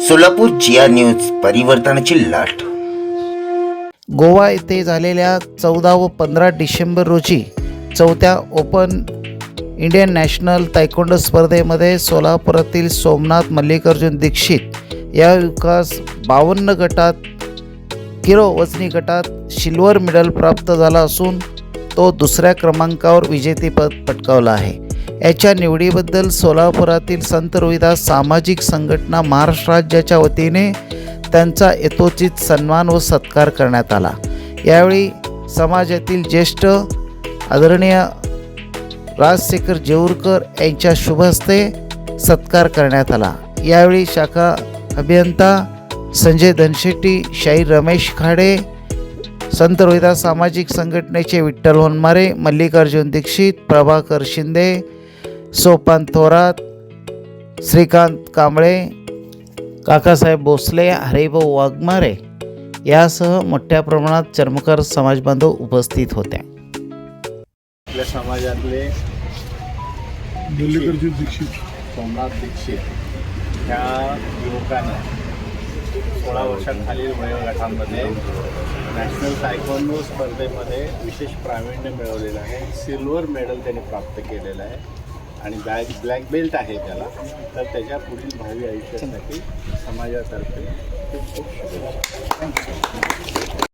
सोलापूर जिया news परिवर्तनाची लाट. गोवा येथे झालेल्या चौदा व पंधरा डिसेंबर रोजी चौथ्या ओपन इंडियन नॅशनल तायकोंडो स्पर्धेमध्ये सोलापुरातील सोमनाथ मल्लिकार्जुन दीक्षित या विकास बावन्न गटात किलो वजनी गटात सिल्वर मेडल प्राप्त झाला असून तो दुसऱ्या क्रमांकावर विजेतेपद पटकावला आहे. याच्या निवडीबद्दल सोलापुरातील संत रोहिदास सामाजिक संघटना महाराष्ट्र राज्याच्या वतीने त्यांचा यथोचित सन्मान व सत्कार करण्यात आला. यावेळी समाजातील ज्येष्ठ आदरणीय राजशेखर जेऊरकर यांच्या शुभहस्ते सत्कार करण्यात आला. यावेळी शाखा अभियंता संजय धनशेट्टी शाहीर रमेश खाडे संत रोहिदास सामाजिक संघटनेचे विठ्ठल होनमारे मल्लिकार्जुन दीक्षित प्रभाकर शिंदे सोपान थोरात श्रीकांत कांबळे काकासाहेब भोसले हरिभाऊ वाघमारे यासह मोठ्या प्रमाणात चर्मकार समाजबांधव उपस्थित होत्या. आपल्या समाजातले मल्लिकार्जुन दीक्षित सोमनाथ दीक्षित ह्या युवकानं सोळा वर्षाखालील वयोगटामध्ये नॅशनल स्पर्धेमध्ये विशेष प्रावीण्य मिळवलेलं आहे. सिल्वर मेडल त्याने प्राप्त केलेलं आहे. आणि ब्लॅक ब्लॅक बेल्ट आहे त्याला. तर त्याच्या पुढील भावी आयुष्यासाठी समाजातर्फे खूप खूप शुभेच्छा.